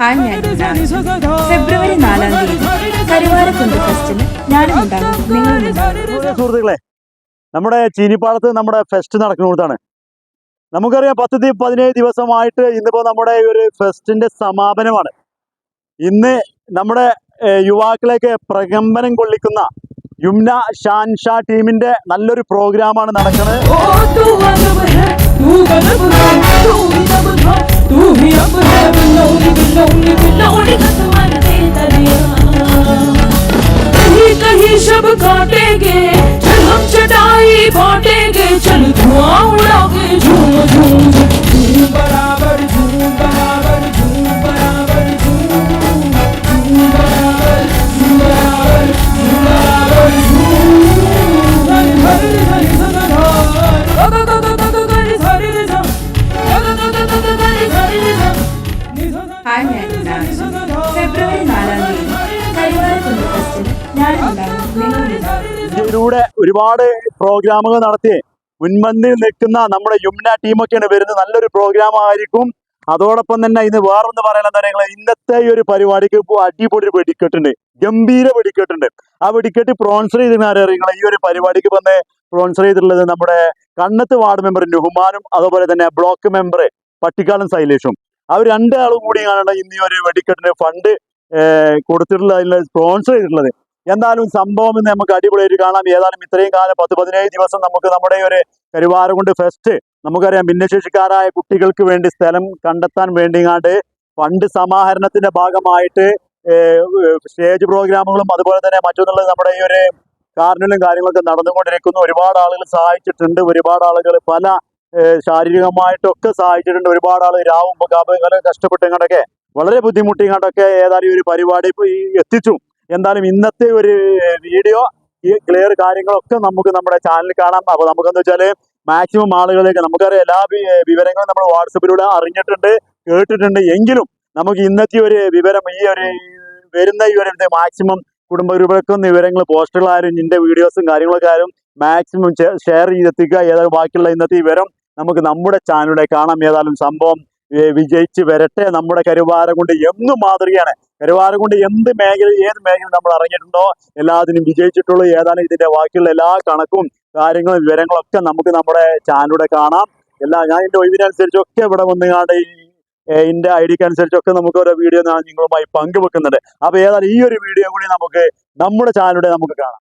Hi ഞാൻ ഫെബ്രുവരി നാലാം തീയതി കരുവാരക്കുണ്ട് ഫെസ്റ്റിന്. ഞാനും ഉണ്ടാകും. നിങ്ങളും സുഹൃത്തുക്കളെ നമ്മുടെ ചീനിപ്പാടത്ത് നമ്മുടെ ഫെസ്റ്റ് നടക്കുന്നിടത്താണ് നമുക്കറിയാം പത്ത് പതിനേഴ് ദിവസമായിട്ട് ഇന്നിപ്പോൾ നമ്മുടെ ഈ ഒരു ഫെസ്റ്റിന്റെ സമാപനമാണ്. ഇന്ന് നമ്മുടെ യുവാക്കളെയൊക്കെ പ്രകമ്പനം കൊള്ളിക്കുന്ന യുംന ഷാൻഷാ ടീമിന്റെ നല്ലൊരു പ്രോഗ്രാമാണ് നടക്കുന്നത്. बांटेंगे चल धुआं उड़ाके झूम झूम झूम बराबर झूम बराबर झूम बराबर झूम झूम बराबर झूम बराबर झूम बराबर झूम हरि हरि हरि सदा ग ग ग ग ग हरि हरि रे सा ग ग ग ग ग हरि हरि रे सा नि सा सा ഹായ് ഞാൻ രാജ്. ഫെബ്രുവരി നാലാം തീയതി കരുവാരക്കുണ്ട് ഫെസ്റ്റിന് ഞാനും ഉണ്ടാകും നിങ്ങളും ഇതിലൂടെ ഒരുപാട് പ്രോഗ്രാമുകൾ നടത്തി മുൻപന്തിയിൽ നിൽക്കുന്ന നമ്മുടെ യുമ്ന ടീമൊക്കെയാണ് വരുന്നത്. നല്ലൊരു പ്രോഗ്രാം ആയിരിക്കും. അതോടൊപ്പം തന്നെ ഇന്ന് വേറൊന്ന് പറയാൻ പറയുക ഇന്നത്തെ ഈ ഒരു പരിപാടിക്ക് ഇപ്പോൾ അടിപൊളി വെടിക്കെട്ടുണ്ട്. ഗംഭീര വെടിക്കെട്ടുണ്ട്. ആ വെടിക്കെട്ട് സ്പോൺസർ ചെയ്തിരുന്ന ഈ ഒരു പരിപാടിക്ക് വന്ന് സ്പോൺസർ ചെയ്തിട്ടുള്ളത് നമ്മുടെ കണ്ണത്ത് വാർഡ് മെമ്പർ നുഹുമാനും അതുപോലെ തന്നെ ബ്ലോക്ക് മെമ്പർ പട്ടിക്കാടൻ ശൈലേഷും അവർ രണ്ടാളും കൂടിയാണ് ഇന്ന് ഈ ഒരു വെടിക്കെട്ടിന് ഫണ്ട് കൊടുത്തിട്ടുള്ളത് അതിൽ സ്പോൺസർ ചെയ്തിട്ടുള്ളത്. എന്തായാലും സംഭവം ഇന്ന് നമുക്ക് അടിപൊളിയായിട്ട് കാണാം. ഏതായാലും ഇത്രയും കാലം പത്ത് പതിനേഴ് ദിവസം നമുക്ക് നമ്മുടെ ഒരു കരുവാരകുണ്ട് ഫെസ്റ്റ് നമുക്കറിയാം. ഭിന്നശേഷിക്കാരായ കുട്ടികൾക്ക് വേണ്ടി സ്ഥലം കണ്ടെത്താൻ വേണ്ടിങ്ങാണ്ട് ഫണ്ട് സമാഹരണത്തിന്റെ ഭാഗമായിട്ട് സ്റ്റേജ് പ്രോഗ്രാമുകളും അതുപോലെ തന്നെ മറ്റൊന്നുള്ള നമ്മുടെ ഈ ഒരു കാർണിവലും കാര്യങ്ങളൊക്കെ നടന്നുകൊണ്ടിരിക്കുന്നു. ഒരുപാട് ആളുകൾ സഹായിച്ചിട്ടുണ്ട്. ഒരുപാട് ആളുകൾ പല ശാരീരികമായിട്ടൊക്കെ സഹായിച്ചിട്ടുണ്ട്. ഒരുപാട് ആൾ രാവും പകലും കഷ്ടപ്പെട്ടുകൊണ്ടൊക്കെ വളരെ ബുദ്ധിമുട്ടിങ്ങാണ്ടൊക്കെ ഏതായാലും ഈ ഒരു പരിപാടി എത്തിച്ചു. എന്തായാലും ഇന്നത്തെ ഒരു വീഡിയോ ഈ ക്ലിയർ കാര്യങ്ങളൊക്കെ നമുക്ക് നമ്മുടെ ചാനലിൽ കാണാം. അപ്പൊ നമുക്കെന്ന് വെച്ചാൽ മാക്സിമം ആളുകളിലേക്ക് നമുക്കറിയാം എല്ലാ വിവരങ്ങളും നമ്മൾ വാട്സപ്പിലൂടെ അറിഞ്ഞിട്ടുണ്ട് കേട്ടിട്ടുണ്ട്. എങ്കിലും നമുക്ക് ഇന്നത്തെ ഒരു വിവരം ഈ ഒരു വരുന്ന ഈ ഒരു മാക്സിമം കുടുംബരൂപക്കും വിവരങ്ങൾ പോസ്റ്ററുകളായാലും നിന്റെ വീഡിയോസും കാര്യങ്ങളൊക്കെ ആയാലും മാക്സിമം ഷെയർ ചെയ്തെത്തിക്കുക. ഏതായാലും ബാക്കിയുള്ള ഇന്നത്തെ വിവരം നമുക്ക് നമ്മുടെ ചാനലിലൂടെ കാണാം. ഏതായാലും സംഭവം വിജയിച്ച് വരട്ടെ. നമ്മുടെ കരുവാരം കൊണ്ട് എന്നും മാതൃകയാണ്. കരുവാരം കൊണ്ട് എന്ത് മേഖല ഏത് മേഖല നമ്മൾ അറിഞ്ഞിട്ടുണ്ടോ എല്ലാത്തിനും വിജയിച്ചിട്ടുള്ളൂ. ഏതാണ് ഇതിന്റെ ബാക്കിയുള്ള എല്ലാ കണക്കും കാര്യങ്ങളും വിവരങ്ങളും ഒക്കെ നമുക്ക് നമ്മുടെ ചാനലിലൂടെ കാണാം. എല്ലാ ഞാൻ എന്റെ ഒഴിവിനനുസരിച്ചൊക്കെ ഇവിടെ വന്നുകാണ്ട് ഈ ഏ, എന്റെ ഐ ഡിക്ക് അനുസരിച്ചൊക്കെ നമുക്ക് ഓരോ വീഡിയോ നിങ്ങളുമായി പങ്കുവെക്കുന്നുണ്ട്. അപ്പൊ ഏതായാലും ഈ ഒരു വീഡിയോ കൂടി നമുക്ക് നമ്മുടെ ചാനലിലൂടെ നമുക്ക് കാണാം.